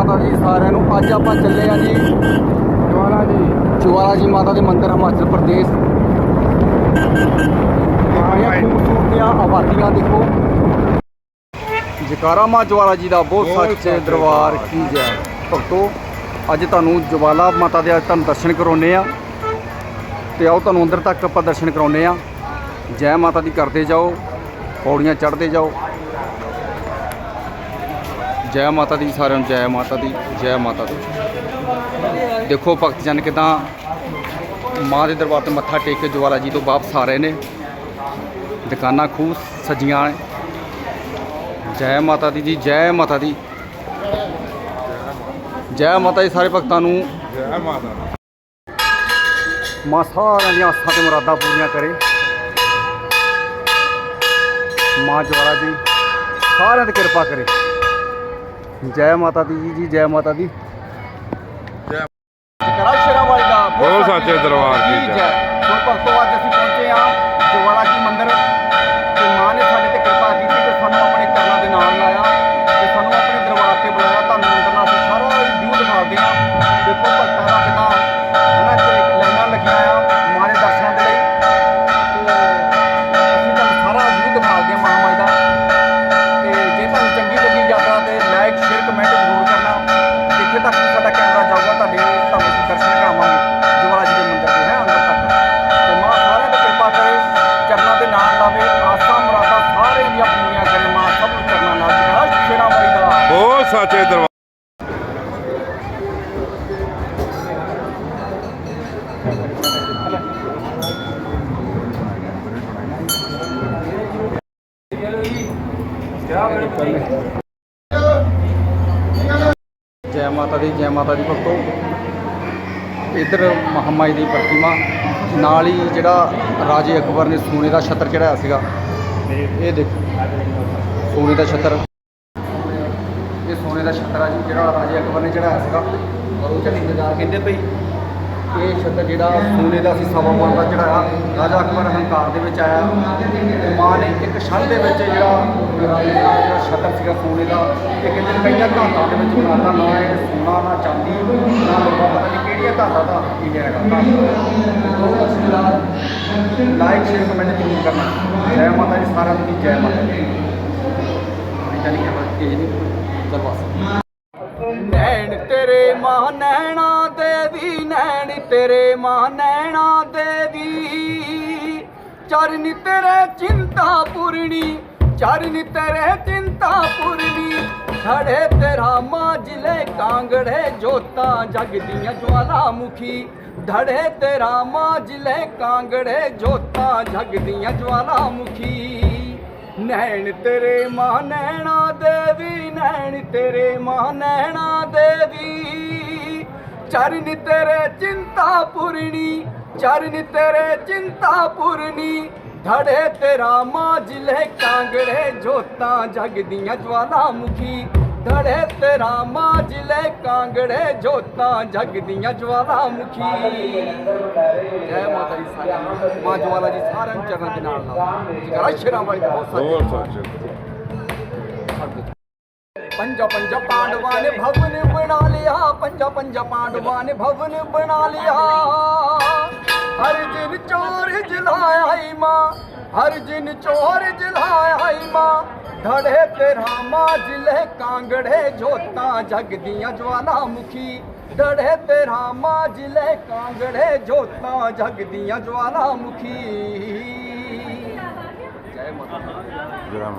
ਮਾਤਾ ਦੀ ਸਾਰਿਆਂ ਨੂੰ। ਅੱਜ ਆਪਾਂ ਚੱਲੇ ਆ ਜੀ ਜਵਾਲਾ ਜੀ। ਜਵਾਲਾ ਜੀ ਮਾਤਾ ਦੇ ਮੰਦਿਰ ਹਿਮਾਚਲ ਪ੍ਰਦੇਸ਼। ਆਇਆ ਖੂਬਸੂਰਤੀਆਂ ਆਬਾਦੀਆਂ ਦੇਖੋ। ਜਕਾਰਾ ਮਾਂ ਜਵਾਲਾ ਜੀ ਦਾ ਬਹੁਤ ਸੱਚੇ ਦਰਬਾਰ। ਕੀ ਜੈ। ਭਗਤੋ ਅੱਜ ਤੁਹਾਨੂੰ ਜਵਾਲਾ ਮਾਤਾ ਦੇ ਅੱਜ ਤੁਹਾਨੂੰ ਦਰਸ਼ਨ ਕਰਾਉਨੇ ਆ। ਤੇ ਆਓ ਤੁਹਾਨੂੰ ਅੰਦਰ ਤੱਕ ਆਪਾਂ ਦਰਸ਼ਨ ਕਰਾਉਨੇ ਆ। ਜੈ ਮਾਤਾ ਦੀ ਕਰਦੇ ਜਾਓ ਪੌੜੀਆਂ ਚੜ੍ਹਦੇ ਜਾਓ। ਜੈ ਮਾਤਾ ਦੀ ਸਾਰਿਆਂ ਨੂੰ ਜੈ ਮਾਤਾ ਦੀ ਜੈ ਮਾਤਾ ਦੀ। ਦੇਖੋ ਭਗਤ ਜਨ ਕਿਦਾਂ ਮਾਂ ਦੇ ਦਰਬਾਰ ਤੇ ਮੱਥਾ ਟੇਕ ਕੇ ਜਵਾਲਾ ਜੀ ਤੋਂ ਵਾਪਸ ਆ ਰਹੇ ਨੇ। ਦੁਕਾਨਾਂ ਖੂਬ ਸਜੀਆਂ ਨੇ। ਜੈ ਮਾਤਾ ਦੀ ਜੀ ਜੈ ਮਾਤਾ ਦੀ। ਜੈ ਮਾਤਾ ਦੀ ਸਾਰੇ ਭਗਤਾਂ ਨੂੰ। ਜੈ ਮਾਤਾ ਮਾਂ ਸਾਰਿਆਂ ਦੀਆਂ ਆਸਾਂ ਤੇ ਮੁਰਾਦਾਂ ਪੂਰੀਆਂ ਕਰੇ। ਮਾਂ ਜਵਾਲਾ ਜੀ ਸਾਰਿਆਂ ਤੇ ਕਿਰਪਾ ਕਰੇ। ਜੈ ਮਾਤਾ ਦੀ ਜੀ ਜੀ ਜੈ ਮਾਤਾ ਦੀ ਜੈ। ਕਰਾ ਸ਼ੇਰਾਂ ਵਾਲੀ ਦਾ ਬਹੁਤ ਸੱਚੇ ਦਰਬਾਰ ਜੈ ਮਾਤਾ ਦੀ, ਜੈ ਮਾਤਾ ਦੀ ਭਗਤੋ। ਇੱਧਰ ਮਹਾਮਾਈ ਦੀ ਪ੍ਰਤਿਮਾ, ਨਾਲ ਹੀ ਜਿਹੜਾ ਰਾਜੇ ਅਕਬਰ ਨੇ ਸੋਨੇ ਦਾ ਛੱਤਰ ਚੜਾਇਆ ਸੀਗਾ। ਇਹ ਦੇਖੋ, ਸੋਨੇ ਦਾ ਛੱਤਰ। ਇਹ ਸੋਨੇ ਦਾ ਛੱਤਰ ਆ ਜੀ, ਜਿਹੜਾ ਰਾਜੇ ਅਕਬਰ ਨੇ ਚੜਾਇਆ ਸੀਗਾ। ਔਰ ਉਹ ਝੰਡੀ ਇੰਤਜ਼ਾਰ ਕਹਿੰਦੇ ਪਈ ਇਹ ਛੱਤਰ ਜਿਹੜਾ ਸੋਨੇ ਦਾ ਸੀ ਸਵਾ ਮਣ ਦਾ ਚੜਾਇਆ ਰਾਜਾ ਅਕਬਰ ਹੰਕਾਰ ਦੇ ਵਿੱਚ ਆਇਆ। ਮਾਂ ਨੇ ਇੱਕ ਛਣ ਦੇ ਵਿੱਚ ਜਿਹੜਾ ਰਾਜੇ ਜਿਹੜਾ ਛੱਤਰ ਸੀਗਾ ਸੋਨੇ ਦਾ ਇਹ ਕਹਿੰਦੇ ਕਈਆਂ ਘਾਤਾਂ ਦੇ ਵਿੱਚ ਬਣਾਤਾ ਨਾ ਇਹ ਸੋਨਾ, ਨਾ ਚਾਂਦੀ, ਨਾ ਲੋਹਾ, ਪਤਾ ਨਹੀਂ ਕਿਹੜੀਆਂ ਘਾਤਾਂ ਦਾ ਇਹ ਹੈਗਾ ਲਾਈਕ ਸ਼ੇਅਰ ਕਮੈਂਟ ਜ਼ਰੂਰ ਕਰਨਾ। ਜੈ ਮਾਤਾ ਦੀ ਸਾਰਿਆਂ ਦੀ ਜੈ ਮਾਤਾ ਦੀ ਇਦਾਂ ਨਹੀਂ ਦਰਵਾਜ਼ਾ ਨੈਣ ਤੇਰੇ ਮਾਂ ਨੈਣਾ ਦੇਵੀ ਨੈਣ ਤੇਰੇ ਮਾਂ ਨੈਣਾ ਦੇਵੀ ਚਰਨ ਤੇਰੇ ਚਿੰਤਾ ਪੂਰਣੀ ਚਰਨ ਤੇਰੇ ਚਿੰਤਾ ਪੂਰਣੀ ਖੜੇ ਤੇਰਾ ਮਾਂ ਮਾਜਲੇ ਕਾਂਗੜੇ ਜੋਤਾਂ ਜਗਦੀਆਂ ਜਵਾਲਾ ਮੁਖੀ। ਧੜੇ ਤੇਰਾ ਮਾਂ ਮਾਜਲੇ ਕਾਂਗੜੇ ਜੋਤਾਂ ਜਗਦੀਆਂ ਜਵਾਲਾ ਮੁਖੀ। ਨੈਣ ਤੇਰੇ ਮਾਂ, ਨੈਣਾ ਦੇਵੀ, ਨੈਣ ਤੇਰੇ ਮਾਂ, ਨੈਣਾ ਦੇਵੀ। ਚਰਨ ਤੇਰੇ ਚਿੰਤਾ ਪੂਰਣੀ ਚਰਨ ਤੇਰੇ ਚਿੰਤਾ ਪੂਰਣੀ ਧੜੇ ਤੇਰਾ ਮਾਂ ਮਾਜਲੇ ਕਾਂਗੜੇ, ਜੋਤਾਂ ਜਗਦੀਆਂ, ਜਵਾਲਾ ਮੁਖੀ। ਧੜੇ ਤੇਰਾ ਮਾਜਲੇ ਕਾਂਗੜੇ ਜੋਤਾਂ ਜਗਦੀਆਂ ਜਵਾਲਾ ਮੁਖੀ। ਜੈ ਮਾਤਾ ਦੀ ਸਾਰਿਆਂ ਨੂੰ ਮਾਂ ਜਵਾਲਾ ਜੀ ਸਾਰਿਆਂ ਨੂੰ ਚਰਨਾਂ ਦੇ ਨਾਲ ਲਾਓ। ਜਗਰਾ ਸ਼ੇਰਾਂ ਵਾਲੀ ਬਹੁਤ ਬਹੁਤ ਸੱਚੇ ਸੱਚੇ ਪੰਜਾ ਪੰਜਾ ਪਾਂਡਵਾਂ ਨੇ ਭਵਨ ਬਣਾ ਲਿਆ ਪੰਜਾ ਪੰਜਾ ਪਾਂਡਵਾਂ ਨੇ ਭਵਨ ਬਣਾ ਲਿਆ। ਹਰ ਜਿਨ ਚੋਰ ਜਲਾਇਆ ਈ ਮਾਂ ਹਰ ਜਿਨ ਧੜੇ ਤੇਰਾ ਮਾਜਲੇ ਕਾਂਗੜੇ ਜੋਤਾਂ ਜਗਦੀਆਂ ਜਵਾਲਾ ਮੁਖੀ ਧੜੇ ਤੇਰਾ ਮਾਜਲੇ ਕਾਂਗੜੇ ਜੋਤਾਂ ਜਗਦੀਆਂ ਜਵਾਲਾ ਮੁਖੀ ਜੈ ਮਾਤਾ ਦੀ। ਜੈ ਮਾਤਾ